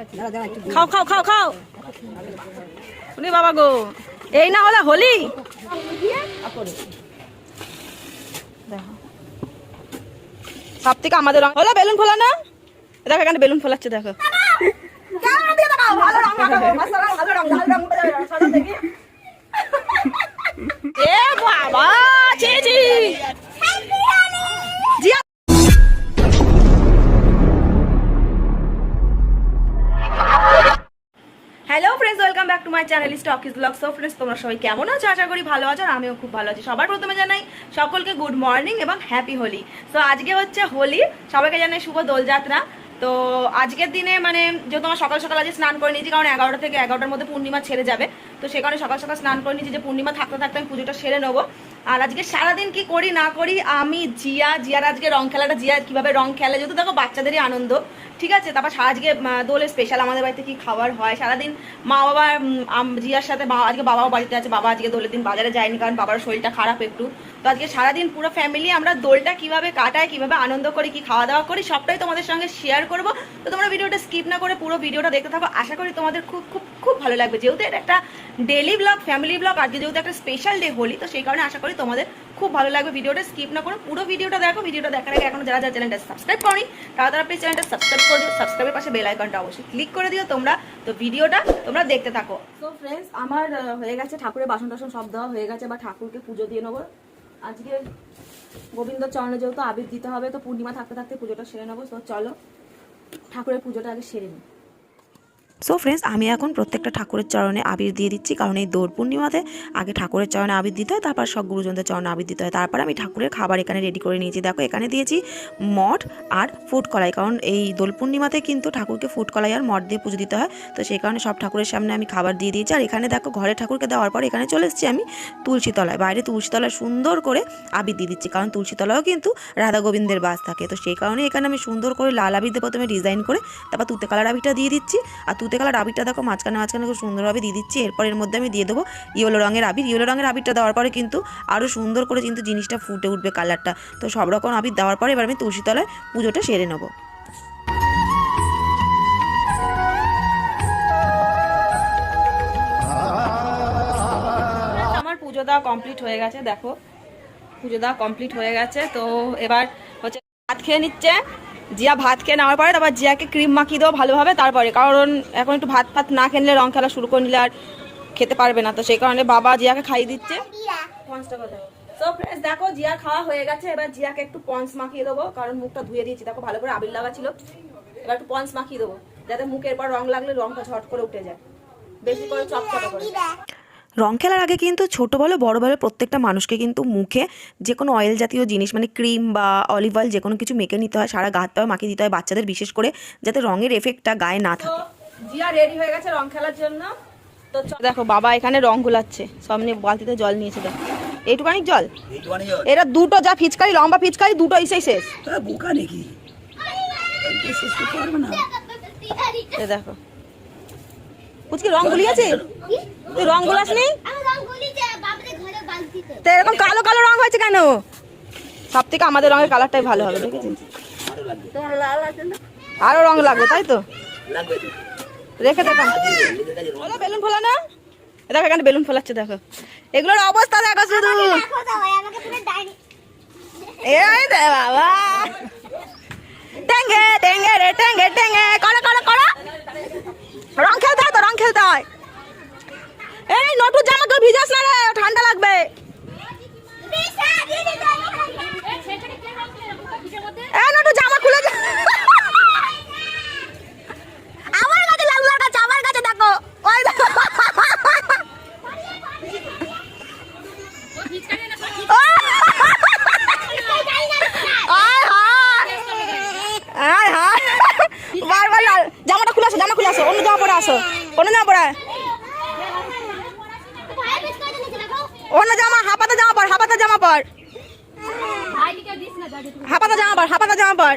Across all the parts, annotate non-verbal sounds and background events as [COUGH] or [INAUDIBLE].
খাও খাও খাও খাও। উনি বাবা গো। এই না হলে হোলি? দেখো। সব থেকে আমাদের রং হলো বেলুন ফোলা না দেখো এখানে বেলুন ফোলাচ্ছে দেখো। [LAUGHS] এ বাবা! কেমন ভালো আছো আর আমিও খুব ভালো আছি। সবার প্রথমে জানাই সকলকে গুড মর্নিং এবং হ্যাপি হোলি আজকে হচ্ছে হোলি সবাইকে জানাই শুভ দোলযাত্রা। তো আজকের দিনে মানে যেহেতু সকাল সকাল আজকে স্নান করে নিয়েছি, কারণ এগারোটা থেকে এগারোটার মধ্যে পূর্ণিমা ছেড়ে যাবে। তো সে কারণে সকাল সকাল স্নান করে নিয়েছি যে পূর্ণিমা থাকতে থাকতে আমি পুজোটা সেরে নেব। আর আজকে সারাদিন কি করি, না করি, আমি, জিয়া, জিয়ার আজকে রং খেলাটা, জিয়া কীভাবে রং খেলে, যেহেতু দেখো বাচ্চাদেরই আনন্দ, ঠিক আছে? তারপর আজকে দোলে স্পেশাল আমাদের বাড়িতে কি খাবার হয়? সারাদিন মা বাবা জিয়ার সাথে আজকে বাবাও বাড়িতে আছে, বাবা আজকে দোলের দিন বাজারে যায়নি কারণ বাবার শরীরটা খারাপ একটু। তো আজকে সারাদিন পুরো ফ্যামিলি আমরা দোলটা কীভাবে কাটাই, কীভাবে আনন্দ করি, কি খাওয়া দাওয়া করি, সবটাই তোমাদের সঙ্গে শেয়ার করব। তো তোমরা ভিডিওটা স্কিপ না করে পুরো ভিডিওটা দেখতে থাকো। আশা করি তোমাদের খুব খুব খুব ভালো লাগবে। যেহেতু এটা একটা ডেলি ব্লগ ফ্যামিলি ব্লগ আজকে যেহেতু একটা স্পেশাল ডে হোলি, তো সেই কারণে আশা করি তোমাদের খুব ভালো লাগবে ভিডিওটা স্কিপ না করে পুরো ভিডিওটা দেখো। ভিডিওটা দেখার আগে এখন যারা যারা চ্যানেলটা সাবস্ক্রাইব করি তারা তারা প্লিজ চ্যানেলটা সাবস্ক্রাইব করে দিও। সাবস্ক্রাইবের পাশে বেল আইকনটা অবশ্যই ক্লিক করে দিও তোমরা। তো ভিডিওটা তোমরা দেখতে থাকো। তো ফ্রেন্ডস আমার হয়ে গেছে ঠাকুরের বাসন টাসন সব দেওয়া হয়ে গেছে। বা ঠাকুরকে পুজো দিয়ে নেব। আজকে গোবিন্দ চরণে যেহেতু আবির দিতে হবে, তো পূর্ণিমা থাকতে থাকতে পুজোটা সেরে নেব। তো চলো ঠাকুরের পুজোটা আগে সেরে নিই। সো ফ্রেন্ডস আমি এখন প্রত্যেকটা ঠাকুরের চরণে আবির দিয়ে দিচ্ছি, কারণ এই দৌড় পূর্ণিমাতে আগে ঠাকুরের চরণে আবির দিতে হয়, তারপর সব গুরুজনদের চরণে আবির দিতে হয়। তারপর আমি ঠাকুরের খাবার এখানে রেডি করে নিয়েছি। দেখো, এখানে দিয়েছি মঠ আর ফুড কলাই, কারণ এই দোল পূর্ণিমাতে কিন্তু ঠাকুরকে ফুড কলাই আর মঠ দিয়ে পুজো দিতে হয়। তো সেই কারণে সব ঠাকুরের সামনে আমি খাবার দিয়ে দিয়েছি। আর এখানে দেখো, ঘরে ঠাকুরকে দেওয়ার পর এখানে চলে এসেছি আমি তুলসীতলায়। বাইরে তুলসীতলায় সুন্দর করে আবির দিয়ে দিচ্ছি, কারণ তুলসীতলাও কিন্তু রাধা গোবিন্দের বাস থাকে। তো সেই কারণে এখানে আমি সুন্দর করে লাল আবির দিয়ে প্রথমে ডিজাইন করে, তারপর তুতে কালার আবিরটা দিয়ে দিচ্ছি। আর তুতে কালার আবিরটা দেখো, মাঝখানে মাঝখানে খুব সুন্দরভাবে দিয়ে দিচ্ছি। এরপর এর মধ্যে আমি দিয়ে দেবো ইয়েলো রঙের আবির। ইয়েলো রঙের আবিরটা দেওয়ার পরে কিন্তু আরও সুন্দর করে কিন্তু জিনিসটা ফুটে উঠবে কালারটা। তো সব রকম আবির দেওয়ার পরে এবার আমি তুলসীতলায় পুজোটা সেরে নেব। আমার পুজো দেওয়া কমপ্লিট হয়ে গেছে, দেখো। পুজো দেওয়া কমপ্লিট হয়ে গেছে, তো এবার হচ্ছে ভাত খেয়ে নিচ্ছে। জিয়া ভাত খেয়ে নেওয়ার পরে তারপর জিয়াকে ক্রিম মাখিয়ে দেবো ভালোভাবে, তারপরে। কারণ এখন একটু ভাত ফাত না খেলে রং খেলা শুরু করে নিলে আর খেতে পারবে না। তো সেই কারণে বাবা জিয়াকে খাইয়ে দিচ্ছে। দেখো জিয়া খাওয়া হয়ে গেছে। এবার জিয়াকে একটু পঞ্চ মাখিয়ে দেবো। কারণ মুখটা ধুয়ে দিয়েছি। দেখো ভালো করে আবির লাগা ছিল। এবার একটু পঞ্চ মাখিয়ে দেবো। যাতে মুখের পর রং লাগলে রংটা ঝট করে উঠে যায়। বেশি করে চপচপা করে। রং খেলার আগে কিন্তু ছোট বলো বড় বলো প্রত্যেকটা মানুষকে কিন্তু মুখে যে কোনো অয়েল জাতীয় জিনিস মানে ক্রিম বা অলিভ অয়েল যে কোনো কিছু মেখে নিতে হয় সারা গা হাত পায়ে মাখিয়ে দিতে হয় বাচ্চাদের বিশেষ করে যাতে রঙের এফেক্টটা গায়ে না থাকে। জিয়া রেডি হয়ে গেছে রং খেলার জন্য? তো দেখো বাবা এখানে রং গুলাচ্ছে। সব নিয়ে বালতিতে জল নিয়েছে দেখো। এইটুকানি জল? এরা দুটো যা ফিচকারি লম্বা ফিচকারি দুটো এসেই শেষ। বোকা নাকি? দেখো। পুচকি রং গুলিয়েছে তুই রং গুলাসনি তো এরকম কালো কালো রং হয়েছে কেন? সব থেকে আমাদের রঙের কালারটাই ভালো হবে দেখেছিস আরও রং লাগবে তাই তো? রেখে দেখো বলো বেলুন ফোলা না? দেখো এখানে বেলুন ফোলাচ্ছে দেখো। এগুলোর অবস্থা দেখো শুধু। এই দে বাবা। টেঙ্গে টেঙ্গে রে টেঙ্গে টেঙ্গে। করো করো করো রং খেলতে হয় তো রং খেলতে হয় এই নটু জামা কেউ ভিজাস না রে ঠান্ডা লাগবে এই নটু জামা খুলে যা আমার কাছে লাগল কাছে আমার কাছে দেখো ওই দেখো আয় হায় আয় হায় বারবার লাল জামাটা খুলে আসো, অন্য জামা পরে আসো। অন্য জামা পরে। অন্য জামা হাপাতা জামা পর হাপাতা জামা পর। হাপাতা জামা পর হাপাতা জামা পর।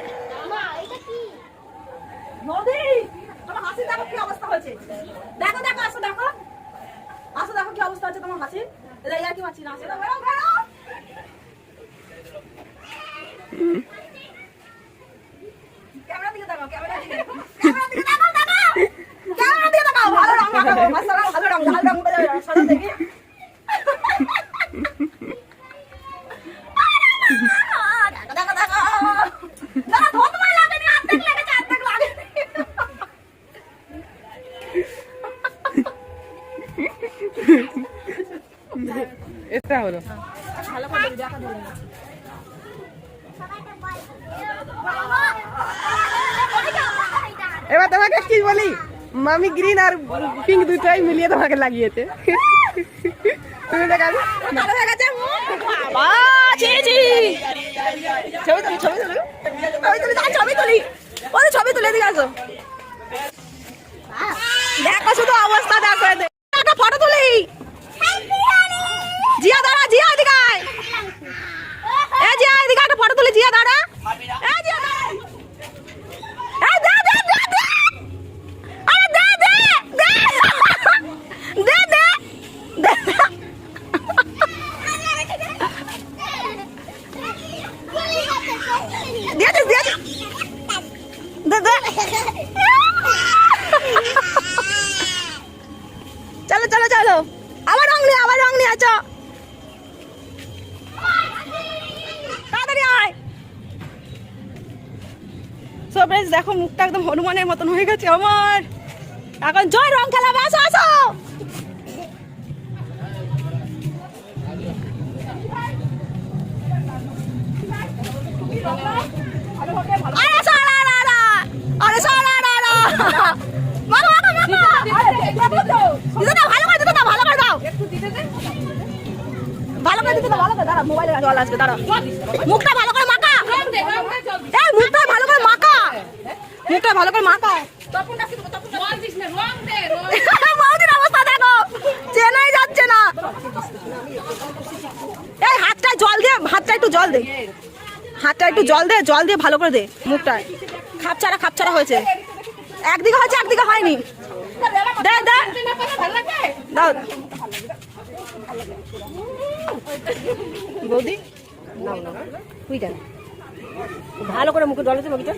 দেখো দেখো দেখো আসো দেখো। আসো, দেখো কি অবস্থা হচ্ছে তোমার হাসি কি মাছি না বেরো বেরো ক্যামেরা দিকে দেখো ক্যামেরা দিকে ক্যামেরা দিকে দেখো দেখো এবার তোমাকে কি বলি মামি গ্রিন আর পিঙ্ক দুটোই মিলিয়ে তোমাকে লাগিয়েছে তুমি দেখাবে ভালো হয়ে বাবা, ছি, ছি। ছবি ছবি তুলি। ছবি তুলি, ছবি তুলি। দিকে আসো। দেখো শুধু অবস্থা দেখো এদের। একটা ফটো তুলি জিয়া দাঁড়া জিয়া এদিকে আয়। এ জিয়া এদিকে একটা ফটো তুলি জিয়া দাঁড়া এ জিয়া দাঁড়া। এই দে, দে, দে, দে। আরে দে, দে, দে। দে, দে। দে, দে। দিয়েছিস দিয়েছিস দে দে চলো চলো চলো আবার রং নিয়ে আবার রং নিয়ে আছো তাড়াতাড়ি আয় ফ্রেন্ডস দেখো মুখটা একদম হনুমানের মতন হয়ে গেছে আমার। এখন জয় রং খেলা আসো। আসো ভালো করে দিতে ভালো করে দাঁড়া মোবাইলে জল আসবে দাঁড়া। মুখটা ভালো করে মাখা এই মুখটা ভালো করে মাখা মুখটা ভালো করে মাখা বৌদির অবস্থা দেখো, চেনাই যাচ্ছে না। এই হাতটা জল দে, হাতটা একটু জল দে। হাতটা একটু জল দে, জল দিয়ে ভালো করে দে মুখটায় খাপছাড়া খাপছাড়া হয়েছে। একদিকে হয়েছে, একদিকে হয়নি। দে দে। দাও। ভালো করে মুখে জল আছে মুখটা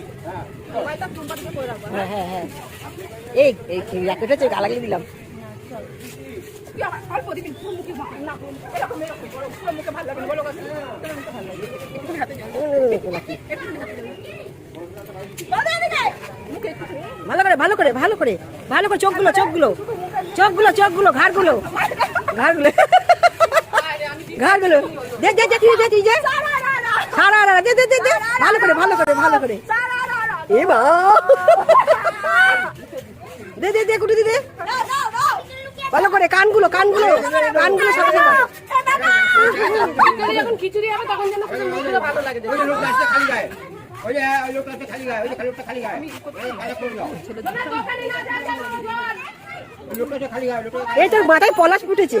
হ্যাঁ হ্যাঁ এই এই র্যাকেট আছে গালা গেলে দিলাম। ভালো করে ভালো করে ভালো করে ভালো করে চোখগুলো চোখগুলো। চোখগুলো চোখগুলো, ঘাড়গুলো। ঘাড়গুলো। ঘাড়গুলো। দে দে দে, তুই রা দে দে দে দে। ভালো করে ভালো করে ভালো করে। এ মা দে দে দে কুটু দে দে। ভালো করে কানগুলো কানগুলো কানগুলো ওই লোকটা খালি ওই যে লোকটা খালি ওই লোকটা খালি এই তোর মাথায় পলাশ ফুটেছে।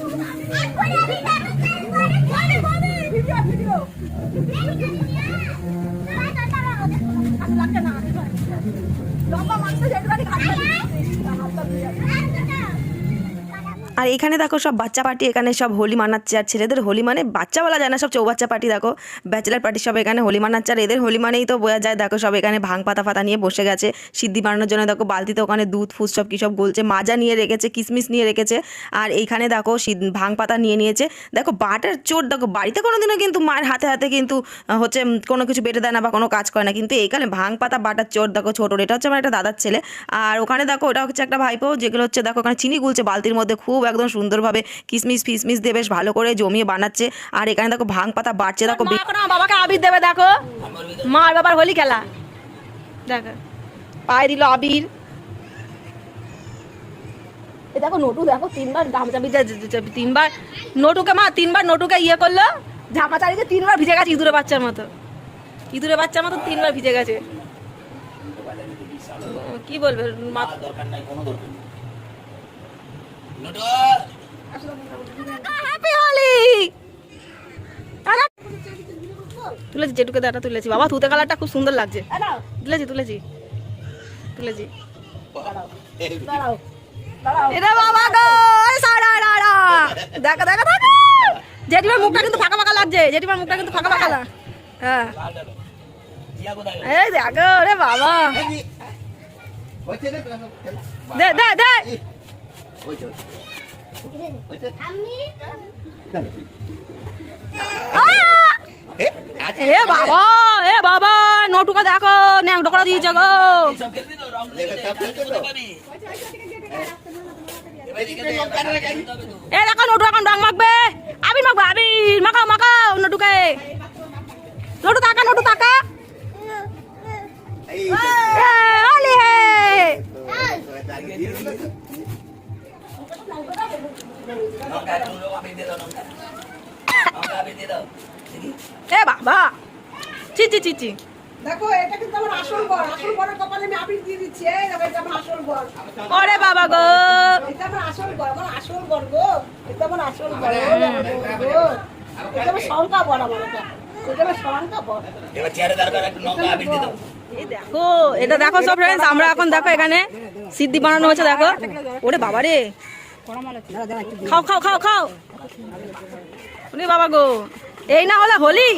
What are we going to do? আর এখানে দেখো সব বাচ্চা পার্টি, এখানে সব হোলি মানাচ্ছে। আর ছেলেদের হোলি মানে বাচ্চা বলা যায় না সব চৌবাচ্চা পার্টি দেখো। ব্যাচেলার পার্টি সব এখানে হোলি মানাচ্ছে। আর এদের হোলি মানেই তো বোঝা যায়, দেখো সব এখানে ভাং পাতা ফাতা নিয়ে বসে গেছে। সিদ্ধি বানানোর জন্য দেখো বালতিতে ওখানে দুধ ফুদ সব কী সব গলছে। মাজা নিয়ে রেখেছে কিশমিশ নিয়ে রেখেছে। আর এইখানে দেখো ভাং পাতা নিয়ে নিয়েছে। দেখো বাটার চোর, দেখো বাড়িতে কোনোদিনও কিন্তু মায়ের হাতে হাতে কিন্তু হচ্ছে কোনো কিছু বেটে দেয় না বা কোনো কাজ করে না। কিন্তু এইখানে ভাং পাতা, বাটার চোর, দেখো ছোটোর এটা হচ্ছে আমার একটা দাদার ছেলে। আর ওখানে দেখো ওটা হচ্ছে একটা ভাইপো, যেগুলো হচ্ছে দেখো ওখানে চিনি গুলছে বালতির মধ্যে, খুব একদম সুন্দরভাবে কিসমিস ফিসমিস দিয়ে বেশ ভালো করে জমিয়ে বানাচ্ছে। আর এখানে দেখো ভাং পাতা বাড়ছে, দেখো বাবাকে আবির দেবে, দেখো। মা আর বাবার হোলি খেলা। দেখো। পায়ে দিল আবির। দেখো নটু, দেখো তিনবার তিনবার নটুকে মা, তিনবার নটুকে ইয়ে করল। তিনবার ভিজে গেছে ইঁদুরের বাচ্চার মতো। ইঁদুরের বাচ্চার মতো তিনবার ভিজে গেছে। কি বলবে? মা তুলেছি যেটুকু দাঁড়া তুলেছি। বাবা তুতে কালারটা খুব সুন্দর লাগছে। তুলেছি তুলেছি। তুলেছি। এরে বাবা গো! সারা রা রা দেখো দেখো দেখো। জেঠিমার মুখটা কিন্তু ফাঁকা ফাঁকা লাগছে। জেঠিমার মুখটা কিন্তু ফাঁকা ফাঁকা লাগ হ্যাঁ। এই দেখো রে বাবা। দে দে দে! এ বাবা এ বাবা নটুকা দেখো ন্যাং ডকরা দিয়েছে গো। এ দেখো নটু এখন রং মাখবে। আবির মাখবে আবির। মাখাও মাখাও নটুকে। নটু তাকা নটু তাকা। হে। এ বাবা। চি চি চি চি। দেখো এটা কিন্তু আমার আসল বর। আসল বরের কপালে আমি আবির দিয়ে দিচ্ছি। এই দেখো এটা আমার আসল বর। ওরে বাবা গো। এটা আমার আসল বর আমার আসল বর গো। এটা আমার আসল বর। গো এটা আমার শঙ্কা বর। আমার এটা। এটা আমার শঙ্কা বর। এবার চেয়ারে দাঁড়াবে একটু লঙ্কা আবির দিয়ে দাও। দেখো এটা দেখো সব ফ্রেন্ডস আমরা এখন দেখো এখানে সিদ্ধি বানানো হচ্ছে দেখো। ওরে বাবা রে খাও খাও খাও খাও। ওরে বাবা গো। এই না হলে হোলি।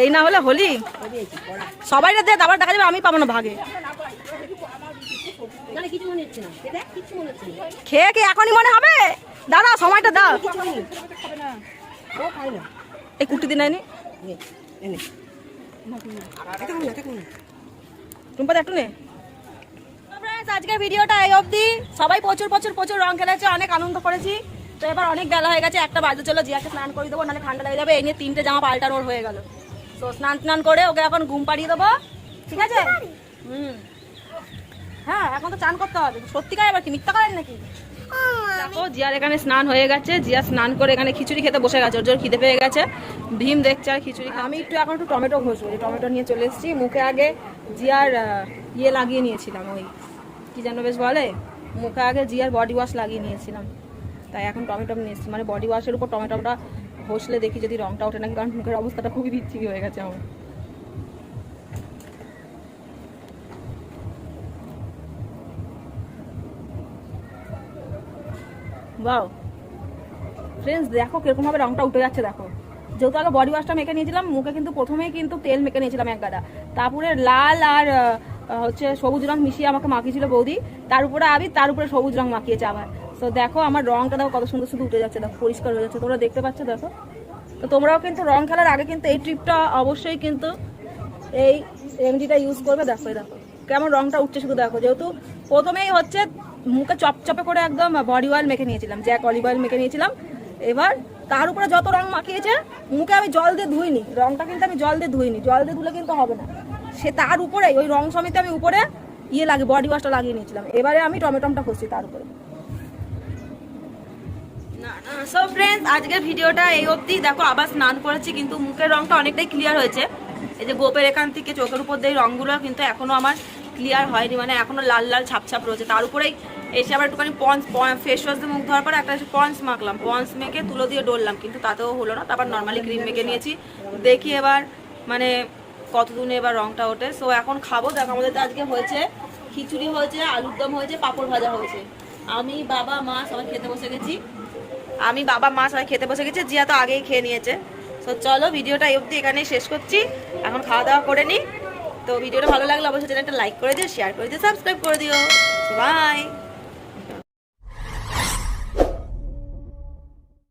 এই না হলে হোলি। সবাই দে আবার দেখা যাবে আমি পাবো না ভাগে। খেয়ে কি এখনই মনে হবে? দাদা সময়টা দাও। এই কুটি দিন আইনি। টুম্পা একটু নে। আজকের ভিডিওটা এই অবধি। সবাই প্রচুর প্রচুর প্রচুর রং খেলেছে অনেক আনন্দ করেছি। তো এবার অনেক বেলা হয়ে গেছে একটা বাজে চলো জিয়াকে স্নান করে দেবো নাহলে ঠান্ডা লেগে যাবে। এই নিয়ে তিনটে জামা পাল্টানোর হয়ে গেল। তো স্নান স্নান করে ওকে এখন ঘুম পাড়িয়ে দেবো। ঠিক আছে? হুম। হ্যাঁ এখন তো চান করতে হবে। সত্যিকার এবার কি মিথ্যা করেন নাকি? দেখো জিয়ার এখানে স্নান হয়ে গেছে। জিয়া স্নান করে এখানে খিচুড়ি খেতে বসে গেছে। ওর জোর খিদে পেয়ে গেছে। ভীম দেখছে আর খিচুড়ি আমি একটু এখন একটু টমেটো ঘষবো। টমেটো নিয়ে চলে এসেছি। মুখে আগে জিয়ার ইয়ে লাগিয়ে নিয়েছিলাম ওই কি যেন বেশ বলে, মুখে আগে জিয়ার বডি ওয়াশ লাগিয়ে নিয়েছিলাম। তাই এখন টমেটো নিয়ে এসেছি। মানে বডি ওয়াশের উপর টমেটোটা ঘষলে দেখি যদি রংটা ওঠে নাকি, কারণ মুখের অবস্থাটা খুবই বিচ্ছিরি হয়ে গেছে আমার। বাও ফ্রেন্ডস দেখো কীরকম ভাবে রংটা উঠে যাচ্ছে, দেখো। যেহেতু আগে বডি ওয়াশটা মেখে নিয়েছিলাম, মুখে কিন্তু প্রথমেই কিন্তু তেল মেখে নিয়েছিলাম এক গাদা। তারপরে লাল আর হচ্ছে সবুজ রং মিশিয়ে আমাকে মাখিয়েছিল বৌদি। তার উপরে আবির তার উপরে সবুজ রং মাখিয়েছে আবার তো দেখো, আমার রংটা দেখো কত সুন্দর শুধু উঠে যাচ্ছে, দেখো, পরিষ্কার হয়ে যাচ্ছে। তোমরা দেখতে পাচ্ছ, দেখো। তো তোমরাও কিন্তু রং খেলার আগে কিন্তু এই ট্রিপটা অবশ্যই কিন্তু এই এমডিটা ইউজ করবে, দেখো দেখো। কেমন রংটা উঠছে শুধু দেখো। যেহেতু প্রথমেই হচ্ছে মুখে চপচপে করে একদম বডি অয়েল মেখে নিয়েছিলাম জ্যাক অলিভ অয়েল মেখে নিয়েছিলাম। এবার তার উপরে যত রং মাখিয়েছে, মুখে আমি জল দিয়ে ধুইনি। রংটা কিন্তু আমি জল দিয়ে ধুইনি। জল দিয়ে ধুলে কিন্তু হবে না। সে তার উপরে, ওই রং সমেত আমি উপরে ইয়ে লাগে বডি ওয়াশটা লাগিয়ে নিয়েছিলাম। এবারে আমি টমেটোমটা খুঁজছি তার উপরে। সো ফ্রেন্ডস আজকের ভিডিওটা এই অবধি। দেখো, আবার স্নান করেছি, কিন্তু মুখের রংটা অনেকটাই ক্লিয়ার হয়েছে। এই যে গোপের এখান থেকে চোখের উপর দিয়ে রংগুলো কিন্তু এখনও আমার ক্লিয়ার হয়নি মানে এখনও লাল লাল ছাপ ছাপ রয়েছে। তার উপরেই এসে আবার একটুখানি পন্স ফেস ওয়াশ দিয়ে মুখ ধোয়ার পর একটা পন্স মাখলাম। পন্স মেখে তুলো দিয়ে ডললাম, কিন্তু তাতেও হলো না। তারপর নর্মালি ক্রিম মেখে নিয়েছি। দেখি এবার মানে কতদিনে এবার রংটা ওঠে। সো এখন খাব, দেখো আমাদের তো আজকে হয়েছে, খিচুড়ি হয়েছে, আলুর দম হয়েছে, পাঁপড় ভাজা হয়েছে। আমি, বাবা, মা সবাই খেতে বসে গেছি। আমি, বাবা, মা সবাই খেতে বসে গেছি, জিয়া তো আগেই খেয়ে নিয়েছে। তো চলো, ভিডিওটা অবধি এখানেই শেষ করছি। এখন খাওয়া দাওয়া করে নিই তো, ভিডিওটা ভালো লাগলে অবশ্যই চ্যানেলটা লাইক করে দিও শেয়ার করে দিও সাবস্ক্রাইব করে দিও। বাই